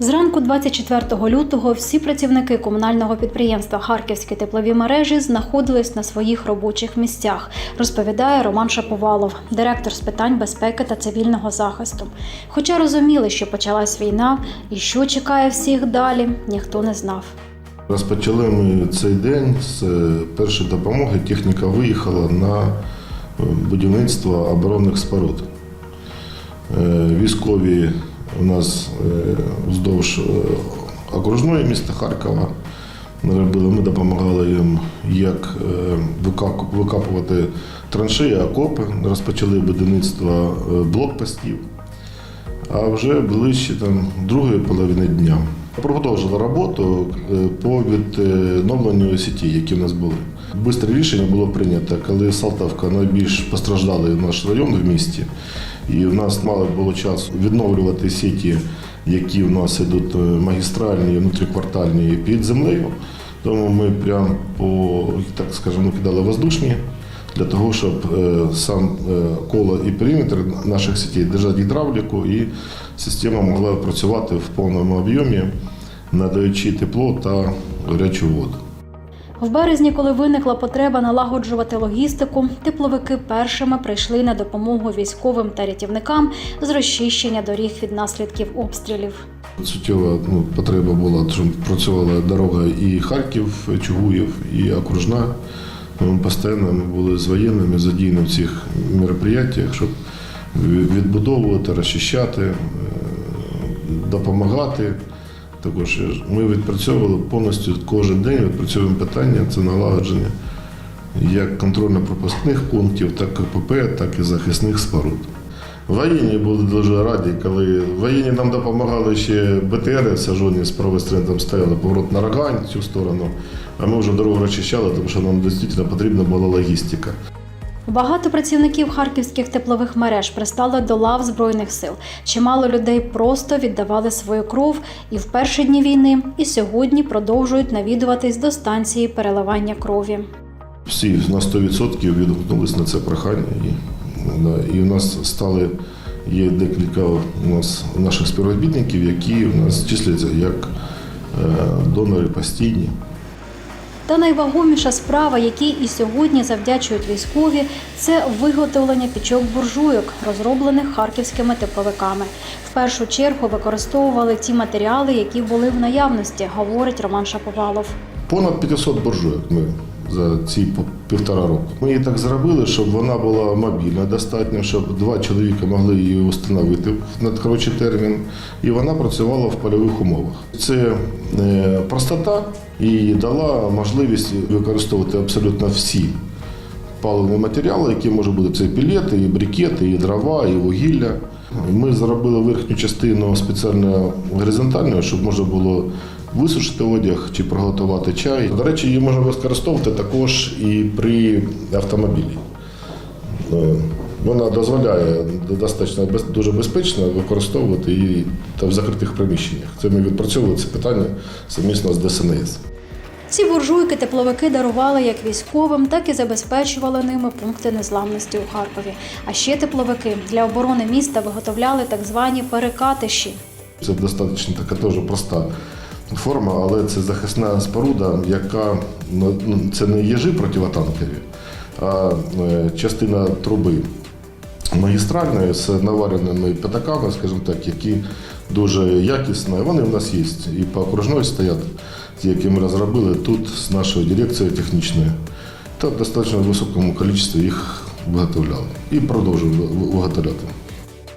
Зранку 24 лютого всі працівники комунального підприємства Харківські теплові мережі знаходились на своїх робочих місцях, розповідає Роман Шаповалов, директор з питань безпеки та цивільного захисту. Хоча розуміли, що почалась війна і що чекає всіх далі, ніхто не знав. Розпочали ми цей день з е, першої допомоги. Техніка виїхала на е, будівництво оборонних споруд. Е, Військові у нас е, вздовж е, окружної міста Харкова робили. Ми допомагали їм, як е, викапувати траншеї, окопи, розпочали будівництво е, блокпостів. А вже ближче там другої половини дня продовжили роботу е, по відновленню сіті, які в нас були. Бистре рішення було прийнято, коли Салтавка найбільш постраждали наш район в місті, і в нас мало було часу відновлювати сіті, які в нас йдуть е, магістральні, внутріквартальні під землею. Тому ми прямо по так скажемо кидали воздушні для того, щоб е, сам е, коло і периметр наших сітей держати гідравліку, і система могла працювати в повному об'ємі, надаючи тепло та гарячу воду. В березні, коли виникла потреба налагоджувати логістику, тепловики першими прийшли на допомогу військовим та рятівникам з розчищення доріг від наслідків обстрілів. Суттєва ну, потреба була, щоб працювала дорога і Харків, Чугуїв, і окружна. Ми постійно ми були з воєнними задіяні в цих мероприятиях, щоб відбудовувати, розчищати, е, допомагати. Також ми відпрацьовували повністю кожен день відпрацьовуємо питання це налагодження як контрольно-пропускних пунктів, так і КПП, так і захисних споруд. Воєнні були дуже раді, коли воєнні нам допомагали ще БТР, БТРи сажоні з правої сторони там стояли поворот на Рогань цю сторону, а ми вже дорогу розчищали, тому що нам дійсно потрібна була логістика. Багато працівників харківських теплових мереж пристали до лав збройних сил. Чимало людей просто віддавали свою кров і в перші дні війни, і сьогодні продовжують навідуватись до станції переливання крові. Всі на 100% відгукнулись на це прохання. І, і у нас стали, є декілька у нас наших співробітників, які у нас числяться як е, донори постійні. Та найвагоміша справа, якій і сьогодні завдячують військові, це виготовлення пічок буржуйок, розроблених харківськими тепловиками. В першу чергу використовували ті матеріали, які були в наявності, говорить Роман Шаповалов. Понад 500 буржуйок ми за ці півтора року. Ми її так зробили, щоб вона була мобільна достатньо, щоб два чоловіка могли її встановити в надкоротший термін, і вона працювала в польових умовах. Це е, простота і дала можливість використовувати абсолютно всі паливні матеріали, які можуть бути це і пілети, і брикети, і дрова, і вугілля. Ми зробили верхню частину спеціально горизонтальною, щоб можна було висушити одяг чи приготувати чай. До речі, її можна використовувати також і при автомобілі. Е, Вона дозволяє достатньо дуже безпечно використовувати її та в закритих приміщеннях. Це ми відпрацьовували це питання совмісно з ДСНС. Ці буржуйки тепловики дарували як військовим, так і забезпечували ними пункти незламності у Харкові. А ще тепловики для оборони міста виготовляли так звані перекатиші. Це достатньо така теж проста форма, але це захисна споруда, яка ну, ну, це не єжи противотанкові, а е, частина труби магістральної з навареними п'ятаками, скажімо так, які дуже якісні. Вони в нас є. І по окружної стоять, ті, які ми розробили тут з нашою дирекцією технічною. Та в достатньо високому кількості їх виготовляли і продовжуємо виготовляти.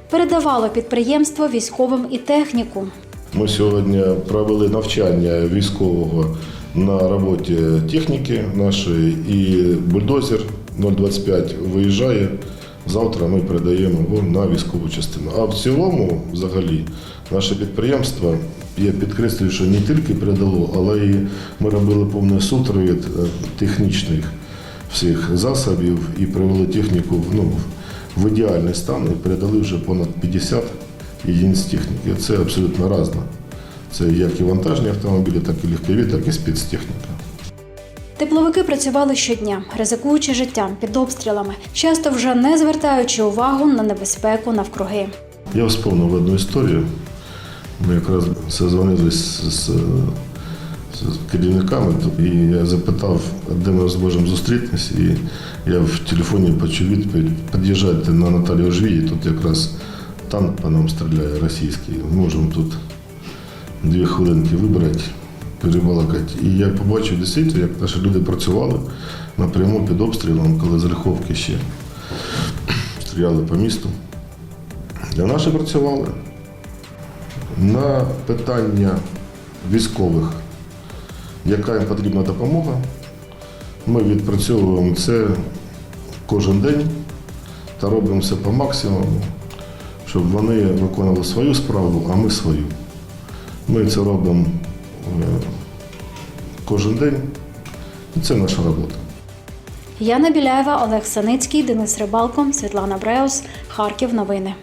Передавало підприємство військовим і техніку. Ми сьогодні провели навчання військового на роботі техніки нашої, і бульдозер 025 виїжджає. Завтра ми передаємо його на військову частину. А в цілому, взагалі, наше підприємство, я підкреслюю, що не тільки передало, але і ми робили повний супровід е, технічних всіх засобів і привели техніку ну, в ідеальний стан і передали вже понад 50 єдиниць техніки. Це абсолютно різно. Це як і вантажні автомобілі, так і легкові, так і спецтехніка. Тепловики працювали щодня, ризикуючи життям під обстрілами, часто вже не звертаючи увагу на небезпеку навкруги. Я вспомнив одну історію. Ми якраз созвонились з, з, з керівниками, і я запитав, де ми зможемо зустрітися, і я в телефоні почув відповідь, під'їжджайте на Наталію Жвії, тут якраз танк по нам стріляє російський. Можемо тут дві хвилинки вибрати, перебалакати. І я побачив дійсно, як наші люди працювали напряму під обстрілом, коли з Риховки ще стріляли по місту. А наші працювали. На питання військових, яка їм потрібна допомога, ми відпрацьовуємо це кожен день та робимо все по максимуму, щоб вони виконували свою справу, а ми свою. Ми це робимо е, кожен день, і це наша робота. Яна Біляєва, Олег Саницький, Денис Рибалко, Світлана Бреус, Харків. Новини.